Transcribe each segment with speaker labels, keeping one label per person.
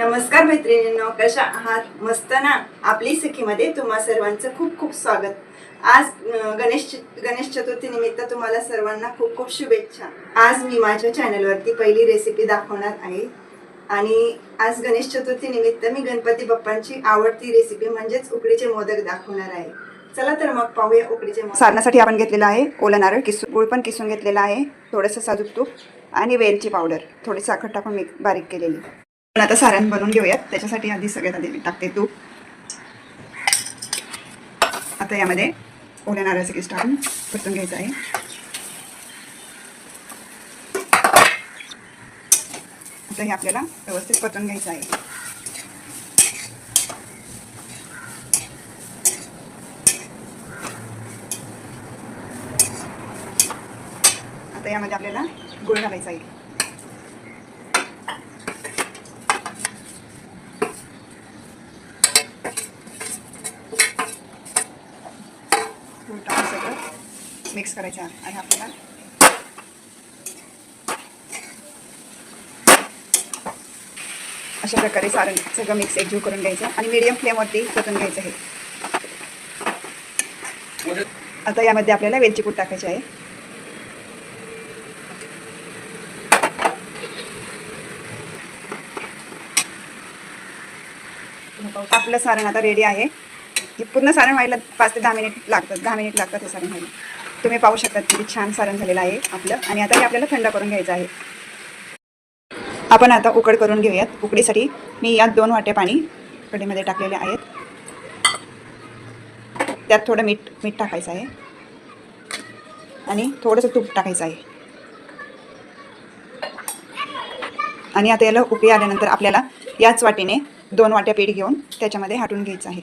Speaker 1: नमस्कार मैत्रिणींनो कशा आहात? मस्त ना? आपली सखीमध्ये तुम्हा सर्वांचं खूप खूप स्वागत. आज गणेश च- गणेश चतुर्थी निमित्त तुम्हाला सर्वांना खूप खूप शुभेच्छा. आज मी माझ्या चॅनलवरती पहिली रेसिपी दाखवणार आहे. आणि आज गणेश चतुर्थी निमित्त मी गणपती बाप्पांची आवडती रेसिपी म्हणजेच उकडीचे मोदक दाखवणार आहे. चला तर मग पाहूया उकडीचे मोदक. सारण्यासाठी आपण घेतलेला आहे ओला नारळ किसून गुळ पण किसून घेतलेला आहे. थोडंसं साजूक तूप आणि वेलची पावडर. थोडी साखर टाकून मी बारीक केलेली. पण आता सारण बनवून घेऊयात. त्याच्यासाठी आधी सगळ्यात आधी मी टाकते तूप. आता यामध्ये ओल्या नारळाचं केस टाकून परतून घ्यायचं आहे. आता हे आपल्याला व्यवस्थित परतून घ्यायचं आहे. आता यामध्ये आपल्याला गुळ घालायचा आहे गूळ टाकून सगळं मिक्स करायचा आणि आपल्याला. अशा प्रकारे सारण सगळं मिक्स एकजीव करून घ्यायचं आणि मीडियम फ्लेमवरती परतून घ्यायचं आहे आता यामध्ये आपल्याला वेलची पूड टाकायची आहे. आपलं सारण आता रेडी आहे. हे पूर्ण सारण व्हायला पाच ते दहा मिनिट लागतात. दहा मिनिट लागतात हे सारण व्हायला. तुम्ही पाहू शकता किती छान सारण झालेलं आहे आपलं. आणि आता हे आपल्याला थंड करून घ्यायचं आहे. आपण आता उकड करून घेऊयात. उकडीसाठी मी यात दोन वाटे पाणी कडीमध्ये टाकलेले आहेत. त्यात थोडं मीठ मीठ टाकायचं आहे. आणि थोडंसं तूप टाकायचं आहे. आणि आता याला उकळी आल्यानंतर आपल्याला याच वाटीने दोन वाट्या पीठ घेऊन त्याच्यामध्ये हाटून घ्यायचं आहे.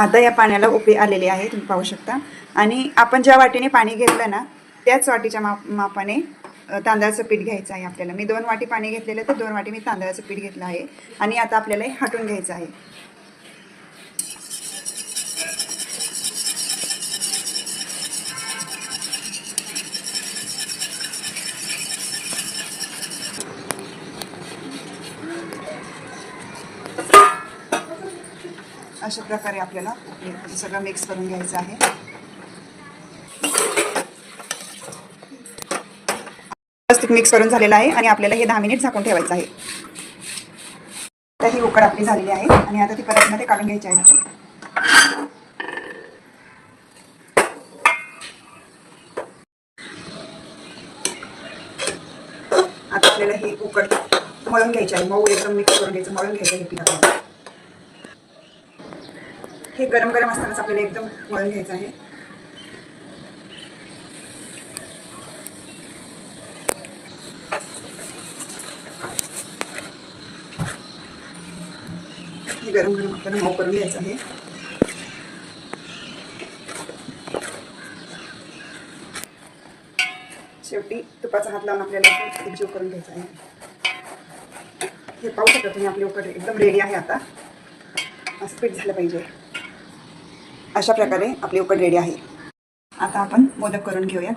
Speaker 1: आता या पाण्याला उकळी आलेली आहे तुम्ही पाहू शकता. आणि आपण ज्या वाटीने पाणी घेतलं ना त्याच वाटीच्या माप मापाने तांदळाचं पीठ घ्यायचं आहे आपल्याला. मी दोन वाटी पाणी घेतलेलं तर दोन वाटी मी तांदळाचं पीठ घेतलं आहे. आणि आता आपल्याला हे हाटून घ्यायचं आहे. अशा प्रकारे आपल्याला हे सगळं मिक्स करून घ्यायचं आहे. व्यवस्थित मिक्स करून झालेलं आहे आणि आपल्याला हे दहा मिनिट झाकून ठेवायचं आहे. तर ही उकड आपली झालेली आहे आणि आता ती परतमध्ये काढून घ्यायची आहे. आपल्याला आता आपल्याला ही उकड मळून घ्यायची आहे. मऊ एकदम मिक्स करून घ्यायचं मळून घ्यायचं हे पीठ आपल्याला हे गरम गरम असतानाच आपल्याला एकदम मळून घ्यायचं आहे. हे गरम गरम आपल्याला मऊ करून घ्यायचं आहे. शेवटी तुपाचा हात लावून आपल्याला इथे एकजीव करून घ्यायचा आहे. हे पाहू शकता तुम्ही आपली उकड एकदम रेडी आहे आता. असं पीठ झालं पाहिजे. अशा प्रकारे आपली उकड रेडी आहे. आता आपण मोदक करून घेऊयात.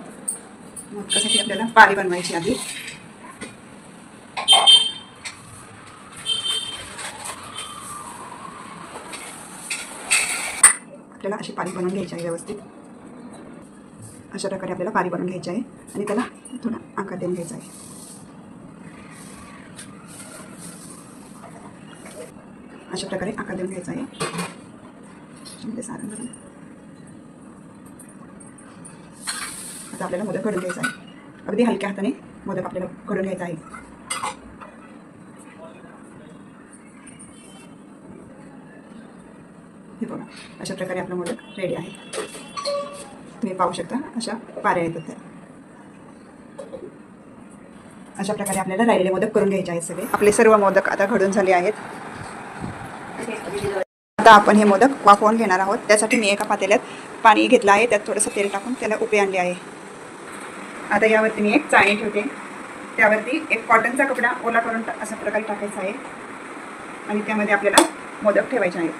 Speaker 1: मोदकासाठी आपल्याला पारी बनवायची आधी. आपल्याला अशी पारी बनवून घ्यायची आहे व्यवस्थित. अशा प्रकारे आपल्याला पारी बनवून घ्यायची आहे आणि त्याला थोडा आकार देऊन घ्यायचा आहे. अशा प्रकारे आकार देऊन घ्यायचा आहे. त्याच्यामध्ये सारण भरून आता आपल्याला मोदक घडून घ्यायचा आहे. अगदी हलक्या हाताने मोदक आपल्याला घडून घ्यायचा आहे. हे बघा अशा प्रकारे आपला मोदक रेडी आहे. तुम्ही पाहू शकता अशा पाऱ्या येतात त्या. अशा प्रकारे आपल्याला राहिलेले मोदक करून घ्यायचे आहेत सगळे. आपले सर्व मोदक आता घडून झाले आहेत. आता आपण हे मोदक वाफवून घेणार आहोत. त्यासाठी मी एका पातेल्यात पाणी घेतलं आहे. त्यात थोडंसं तेल टाकून त्याला उपे आणले आहे. आता यावरती मी एक चाळणी ठेवते. त्यावरती एक कॉटनचा कपडा ओला करून टा- अशा प्रकारे टाकायचा आहे. आणि त्यामध्ये आपल्याला मोदक ठेवायचे आहेत.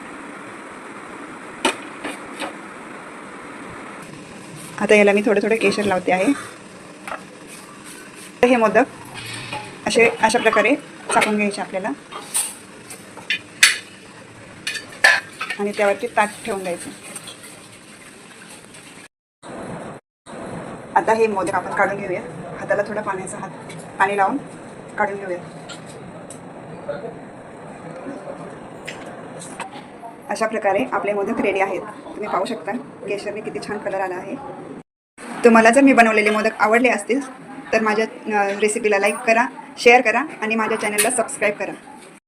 Speaker 1: आता याला मी थोडे थोडे केशर लावते आहे. हे मोदक असे अशा प्रकारे चाकून घ्यायचे आपल्याला. आणि त्यावरती ताट ठेवून द्यायचं. आता हे मोदक आपण काढून घेऊया. हाताला थोडा पाण्याचा हात पाणी लावून काढून घेऊया. अशा प्रकारे आपले मोदक रेडी आहेत. तुम्ही पाहू शकता केशरने किती छान कलर आला आहे. तुम्हाला जर मी बनवलेले मोदक आवडले असतील तर माझ्या रेसिपीला लाईक करा शेअर करा आणि माझ्या चॅनलला सबस्क्राईब करा.